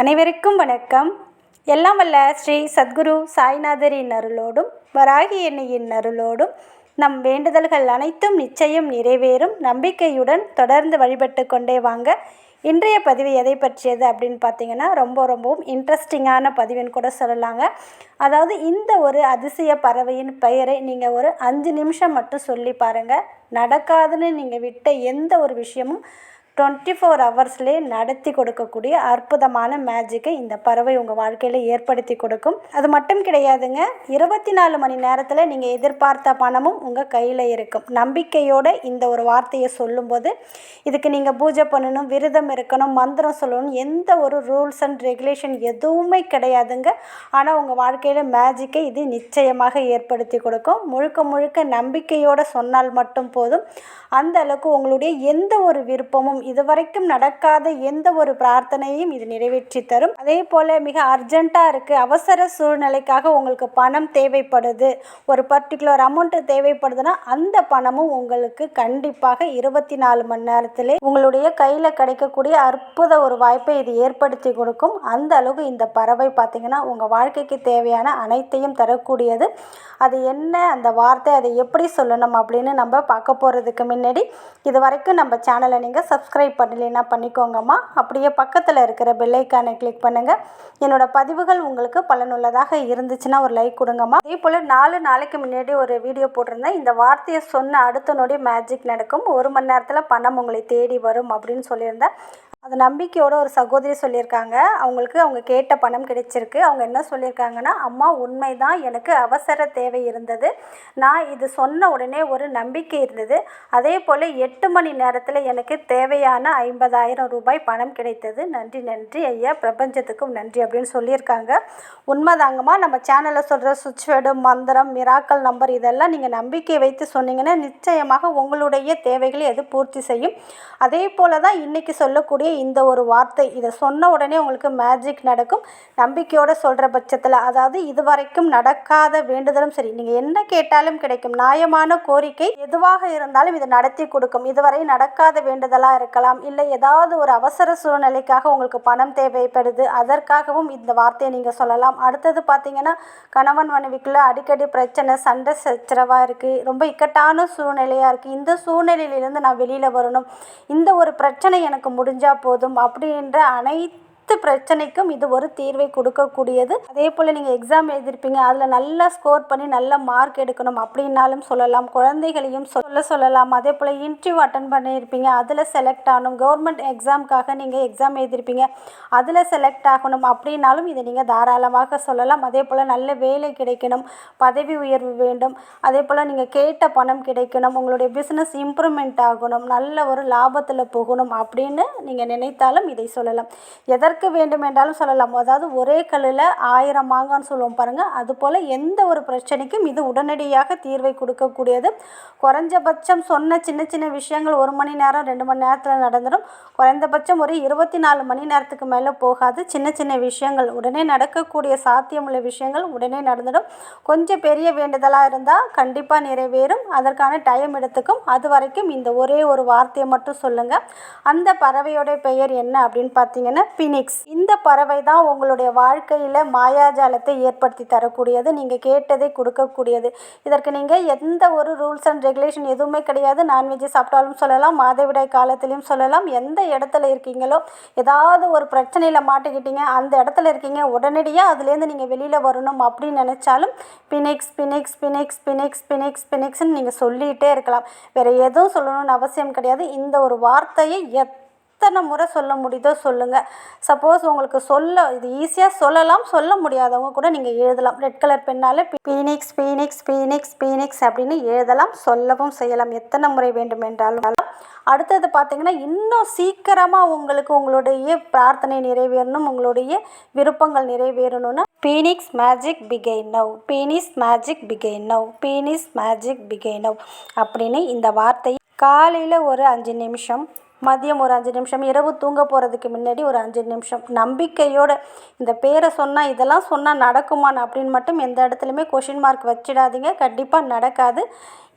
அனைவருக்கும் வணக்கம். எல்லாம் வல்ல ஸ்ரீ சத்குரு சாய்நாதரின் அருளோடும் வராகி எண்ணியின் அருளோடும் நம் வேண்டுதல்கள் அனைத்தும் நிச்சயம் நிறைவேறும். நம்பிக்கையுடன் தொடர்ந்து வழிபட்டு கொண்டே வாங்க. இன்றைய பதிவு எதை பற்றியது அப்படின்னு பார்த்தீங்கன்னா ரொம்ப ரொம்பவும் இன்ட்ரெஸ்டிங்கான பதிவுன்னு கூட சொல்லலாங்க. அதாவது இந்த ஒரு அதிசய பறவையின் பெயரை நீங்கள் ஒரு அஞ்சு நிமிஷம் மட்டும் சொல்லி பாருங்கள் நடக்காதுன்னு நீங்கள் விட்ட எந்த ஒரு விஷயமும் டுவெண்ட்டி ஃபோர் ஹவர்ஸ்லேயே நடத்தி கொடுக்கக்கூடிய அற்புதமான மேஜிக்கை இந்த பறவை உங்கள் வாழ்க்கையில் ஏற்படுத்தி கொடுக்கும். அது மட்டும் கிடையாதுங்க இருபத்தி நாலு மணி நேரத்தில் நீங்கள் எதிர்பார்த்த பணமும் உங்கள் கையில் இருக்கும். நம்பிக்கையோட இந்த ஒரு வார்த்தையை சொல்லும்போது இதுக்கு நீங்கள் பூஜை பண்ணணும் விரதம் இருக்கணும் மந்திரம் சொல்லணும் எந்த ஒரு ரூல்ஸ் அண்ட் ரெகுலேஷன் எதுவுமே கிடையாதுங்க. ஆனால் உங்கள் வாழ்க்கையில் மேஜிக்கை இது நிச்சயமாக ஏற்படுத்தி கொடுக்கும். முழுக்க முழுக்க நம்பிக்கையோடு சொன்னால் மட்டும் போதும். அந்த அளவுக்கு உங்களுடைய எந்த ஒரு விருப்பமும் இதுவரைக்கும் நடக்காத எந்த ஒரு பிரார்த்தனையும் இது நிறைவேற்றி தரும். அதே போல் மிக அர்ஜென்ட்டாக இருக்குது அவசர சூழ்நிலைக்காக உங்களுக்கு பணம் தேவைப்படுது. ஒரு பர்டிகுலர் அமௌண்ட்டு தேவைப்படுதுன்னா அந்த பணமும் உங்களுக்கு கண்டிப்பாக இருபத்தி நாலு மணி நேரத்திலே உங்களுடைய கையில் கிடைக்கக்கூடிய அற்புத ஒரு வாய்ப்பை இது ஏற்படுத்தி கொடுக்கும். அந்த அளவுக்கு இந்த பறவை பார்த்திங்கன்னா உங்கள் வாழ்க்கைக்கு தேவையான அனைத்தையும் தரக்கூடியது. அது என்ன அந்த வார்த்தை அதை எப்படி சொல்லணும் அப்படின்னு நம்ம பார்க்க போகிறதுக்கு முன்னாடி இது வரைக்கும் நம்ம சேனலை நீங்கள் சப்ஸ்கிரைப் பண்ணலைன்னா பண்ணிக்கோங்கம்மா. அப்படியே பக்கத்தில் இருக்கிற பெல்லைக்கானை கிளிக் பண்ணுங்கள் என்னோடய பதிவுகள் உங்களுக்கு பலனுள்ளதாக இருந்துச்சுன்னா ஒரு லைக் கொடுங்கம்மா. அதே போல் நாலு நாளைக்கு முன்னாடி ஒரு வீடியோ போட்டிருந்தேன். இந்த வார்த்தையை சொன்ன அடுத்த நொடி மேஜிக் நடக்கும். ஒரு மணி நேரத்தில் பணம் உங்களை தேடி வரும் அப்படின்னு சொல்லியிருந்தேன். அது நம்பிக்கையோட ஒரு சகோதரி சொல்லியிருக்காங்க. அவங்களுக்கு அவங்க கேட்ட பணம் கிடைச்சிருக்கு. அவங்க என்ன சொல்லியிருக்காங்கன்னா அம்மா உண்மை தான் எனக்கு அவசர தேவை இருந்தது. நான் இது சொன்ன உடனே ஒரு நம்பிக்கை இருந்தது. அதே போல் எட்டு மணி நேரத்தில் எனக்கு தேவையான ஐம்பதாயிரம் ரூபாய் பணம் கிடைத்தது. நன்றி நன்றி ஐயா. பிரபஞ்சத்துக்கும் நன்றி அப்படின்னு சொல்லியிருக்காங்க. உண்மைதாங்கம்மா. நம்ம சேனலில் சொல்கிற சுவிட்ச்வேர்டு மந்திரம் மிராக்கல் நம்பர் இதெல்லாம் நீங்கள் நம்பிக்கை வைத்து சொன்னீங்கன்னா நிச்சயமாக உங்களுடைய தேவைகளை அது பூர்த்தி செய்யும். அதே போல் தான் இன்றைக்கி சொல்லக்கூடிய இந்த ஒரு வார்த்தை இதை சொன்ன உடனே உங்களுக்கு மேஜிக் நடக்கும். நம்பிக்கையோடு சொல்கிற பட்சத்தில் அதாவது இதுவரைக்கும் நடக்காத வேண்டுதலும் சரி நீங்கள் என்ன கேட்டாலும் கிடைக்கும். நியாயமான கோரிக்கை எதுவாக இருந்தாலும் இதை நடத்தி கொடுக்கும். இதுவரை நடக்காத வேண்டுதலாக இருக்கலாம் இல்லை ஏதாவது ஒரு அவசர சூழ்நிலைக்காக உங்களுக்கு பணம் தேவைப்படுது அதற்காகவும் இந்த வார்த்தையை நீங்கள் சொல்லலாம். அடுத்தது பார்த்தீங்கன்னா கணவன் மனைவிக்குள்ளே அடிக்கடி பிரச்சனை சண்டை சச்சரவாக இருக்குது ரொம்ப இக்கட்டான சூழ்நிலையாக இருக்குது இந்த சூழ்நிலையிலேருந்து நான் வெளியில் வரணும். இந்த ஒரு பிரச்சனை எனக்கு முடிஞ்சால் போதும் அப்படின்ற அனைத்து அனைத்து பிரச்சனைக்கும் இது ஒரு தீர்வை கொடுக்கக்கூடியது. அதே போல் நீங்கள் எக்ஸாம் எழுதியிருப்பீங்க அதில் நல்லா ஸ்கோர் பண்ணி நல்ல மார்க் எடுக்கணும் அப்படின்னாலும் சொல்லலாம். குழந்தைகளையும் சொல்ல சொல்லலாம். அதே போல் இன்டர்வியூ அட்டன் பண்ணியிருப்பீங்க அதில் செலக்ட் ஆகணும். கவர்மெண்ட் எக்ஸாமுக்காக நீங்கள் எக்ஸாம் எழுதியிருப்பீங்க அதில் செலக்ட் ஆகணும் அப்படின்னாலும் இதை நீங்கள் தாராளமாக சொல்லலாம். அதே போல் நல்ல வேலை கிடைக்கணும் பதவி உயர்வு வேண்டும். அதே போல் நீங்கள் கேட்ட பணம் கிடைக்கணும் உங்களுடைய பிஸ்னஸ் இம்ப்ரூவ்மெண்ட் ஆகணும் நல்ல ஒரு லாபத்தில் போகணும் அப்படின்னு நீங்கள் நினைத்தாலும் இதை சொல்லலாம். எதற்கு எதற்கு வேண்டுமென்றாலும் சொல்லலாம். அதாவது ஒரே கல்லில் ஆயிரம் மாங்கான்னு சொல்லுவோம் பாருங்கள் அதுபோல் எந்த ஒரு பிரச்சனைக்கும் இது உடனடியாக தீர்வை கொடுக்கக்கூடியது. குறைஞ்சபட்சம் சொன்ன சின்ன சின்ன விஷயங்கள் ஒரு மணி நேரம் ரெண்டு மணி நேரத்தில் நடந்துடும் குறைந்தபட்சம் ஒரு இருபத்தி நாலு மணி நேரத்துக்கு மேலே போகாது. சின்ன சின்ன விஷயங்கள் உடனே நடக்கக்கூடிய சாத்தியமுள்ள விஷயங்கள் உடனே நடந்துடும். கொஞ்சம் பெரிய வேண்டுதலாக இருந்தால் கண்டிப்பாக நிறைவேறும். அதற்கான டைம் எடுத்துக்கும். அது வரைக்கும் இந்த ஒரே ஒரு வார்த்தையை மட்டும் சொல்லுங்கள் அந்த பறவையோட பெயர் என்ன அப்படின்னு பார்த்தீங்கன்னா பினிக் பினிக்ஸ் இந்த பறவை தான் உங்களுடைய வாழ்க்கையில் மாயாஜாலத்தை ஏற்படுத்தி தரக்கூடியது. நீங்கள் கேட்டதை கொடுக்கக்கூடியது. இதற்கு நீங்கள் எந்த ஒரு ரூல்ஸ் அண்ட் ரெகுலேஷன் எதுவுமே கிடையாது. நான்வெஜ் சாப்பிட்டாலும் சொல்லலாம். மாதவிடாய் காலத்திலையும் சொல்லலாம். எந்த இடத்துல இருக்கீங்களோ ஏதாவது ஒரு பிரச்சனையில் மாட்டிக்கிட்டீங்க அந்த இடத்துல இருக்கீங்க உடனடியாக அதுலேருந்து நீங்கள் வெளியில் வரணும் அப்படின்னு நினச்சாலும் phoenix phoenix phoenix phoenix phoenix பினிக்ஸ்ன்னு நீங்கள் சொல்லிகிட்டே இருக்கலாம். வேறு எதுவும் சொல்லணும்னு அவசியம் கிடையாது. இந்த ஒரு வார்த்தையை எத் எத்தனை முறை சொல்ல முடியுதோ சொல்லுங்கள் சப்போஸ் உங்களுக்கு சொல்ல இது ஈஸியாக சொல்லலாம் சொல்ல முடியாதவங்க கூட நீங்கள் எழுதலாம். ரெட் கலர் பெண்ணால் பீனிக்ஸ் பீனிக்ஸ் பீனிக்ஸ் பீனிக்ஸ் அப்படின்னு எழுதலாம் சொல்லவும் செய்யலாம். எத்தனை முறை வேண்டும் என்றாலும். அடுத்தது பார்த்தீங்கன்னா இன்னும் சீக்கிரமாக உங்களுக்கு உங்களுடைய பிரார்த்தனை நிறைவேறணும் உங்களுடைய விருப்பங்கள் நிறைவேறணும்னா. பீனிக்ஸ் மேஜிக் பிகை நவ் பீனிஸ் மேஜிக் பிகை நவ் பீனிஸ் மேஜிக் பிகை நவ் அப்படின்னு இந்த வார்த்தையை காலையில் ஒரு அஞ்சு நிமிஷம் மதியம் ஒரு அஞ்சு நிமிஷம் இரவு தூங்க போகிறதுக்கு முன்னாடி ஒரு அஞ்சு நிமிஷம். நம்பிக்கையோட இந்த பேரை சொன்னால் இதெல்லாம் சொன்னால் நடக்குமான்னு அப்படின்னு மட்டும் எந்த இடத்துலையுமே கொஷின் மார்க் வச்சிடாதீங்க. கண்டிப்பாக நடக்காது.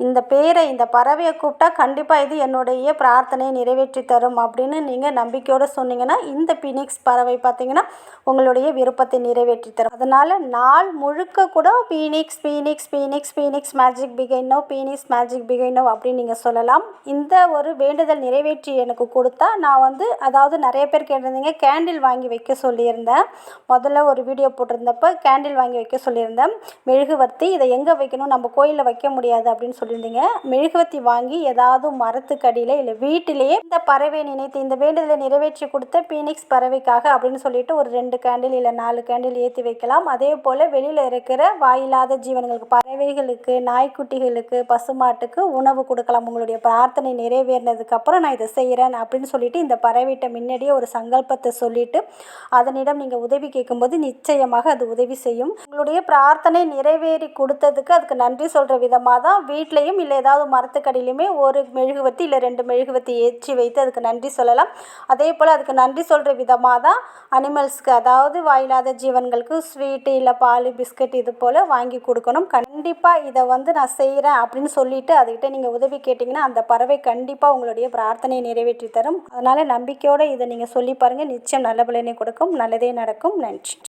இந்த பேரை இந்த பறவையை கூப்பிட்டா கண்டிப்பாக இது என்னுடைய பிரார்த்தனையை நிறைவேற்றி தரும் அப்படின்னு நீங்கள் நம்பிக்கையோடு சொன்னீங்கன்னா இந்த பினிக்ஸ் பறவை பார்த்தீங்கன்னா உங்களுடைய விருப்பத்தை நிறைவேற்றி தரும். அதனால் நாள் முழுக்க கூட Phoenix Phoenix Phoenix Phoenix magic பிகைனோ Phoenix magic பிகைனோ அப்படின்னு நீங்கள் சொல்லலாம். இந்த ஒரு வேண்டுதல் நிறைவேற்றி எனக்கு கொடுத்தா நான் வந்து அதாவது நிறைய பேர் கேட்டிருந்தீங்க கேண்டில் வாங்கி வைக்க சொல்லியிருந்தேன். முதல்ல ஒரு வீடியோ போட்டிருந்தப்போ கேண்டில் வாங்கி வைக்க சொல்லியிருந்தேன். மெழுகுவர்த்தி இதை எங்கே வைக்கணும்? நம்ம கோயிலில் வைக்க முடியாது அப்படின்னு சொல்லியிருந்தீங்க. மெழுகுவர்த்தி வாங்கி ஏதாவது மரத்துக்கடியில் இல்லை வீட்டிலேயே இந்த பறவை நினைத்து இந்த வேண்டுதலை நிறைவேற்றி கொடுத்த பீனிக்ஸ் பறவைக்காக அப்படின்னு சொல்லிட்டு ஒரு ரெண்டு கேண்டில் இல்லை நாலு கேண்டில் ஏற்றி வைக்கலாம். அதே போல் வெளியில் இருக்கிற வாயில்லாத ஜீவன்களுக்கு பறவைகளுக்கு நாய்க்குட்டிகளுக்கு பசுமாட்டுக்கு உணவு கொடுக்கலாம். உங்களுடைய பிரார்த்தனை நிறைவேறினதுக்கப்புறம் நான் இதை செய்கிறேன் அப்படின்னு சொல்லிட்டு இந்த பறவைகிட்ட முன்னாடியே ஒரு சங்கல்பத்தை சொல்லிட்டு அதனிடம் நீங்கள் உதவி கேட்கும்போது நிச்சயமாக அது உதவி செய்யும். உங்களுடைய பிரார்த்தனை நிறைவேறி கொடுத்ததுக்கு அதுக்கு நன்றி சொல்கிற விதமாக தான் வீட்லேயும் இல்லை ஏதாவது மரத்துக்கடியிலையுமே ஒரு மெழுகுவத்தி இல்லை ரெண்டு மெழுகுவர்த்தி ஏற்றி வைத்து அதுக்கு நன்றி சொல்லலாம். அதே போல் அதுக்கு நன்றி சொல்கிற விதமாக தான் அனிமல்ஸ்க்கு அதாவது வாயில்லாத ஜீவன்களுக்கு ஸ்வீட்டு இல்லை பால் பிஸ்கட் இது போல் வாங்கி கொடுக்கணும். கண்டிப்பாக இதை வந்து நான் செய்கிறேன் அப்படின்னு சொல்லிட்டு அதுக்கிட்ட நீங்கள் உதவி கேட்டிங்கன்னா அந்த பறவை கண்டிப்பாக உங்களுடைய பிரார்த்தனை நிறைவேறி நிறைவேற்றி தரும் அதனால் நம்பிக்கையோடு இதை நீங்கள் சொல்லி பாருங்கள் நிச்சயம் நல்ல பலனை கொடுக்கும். நல்லதே நடக்கும். நன்றி.